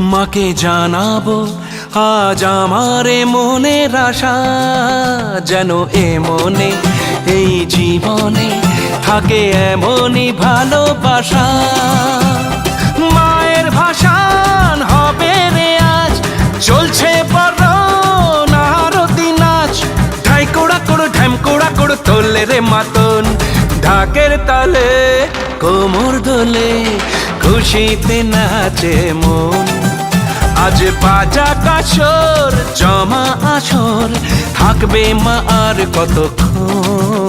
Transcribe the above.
মাকে জানাব, আজ আমারে মনের আশা যেন এ মনে, এই জীবনে থাকে এমনই ভালোবাসা। মায়ের ভাষান হবে রে আজ, চলছে তোলে রে মাতন, ঢাকের তালে, কোমর দোলে, খুশিতে নাচে মন। আজ বাজা কাসর জমা আসর থাকবে মা আর কতক্ষণ?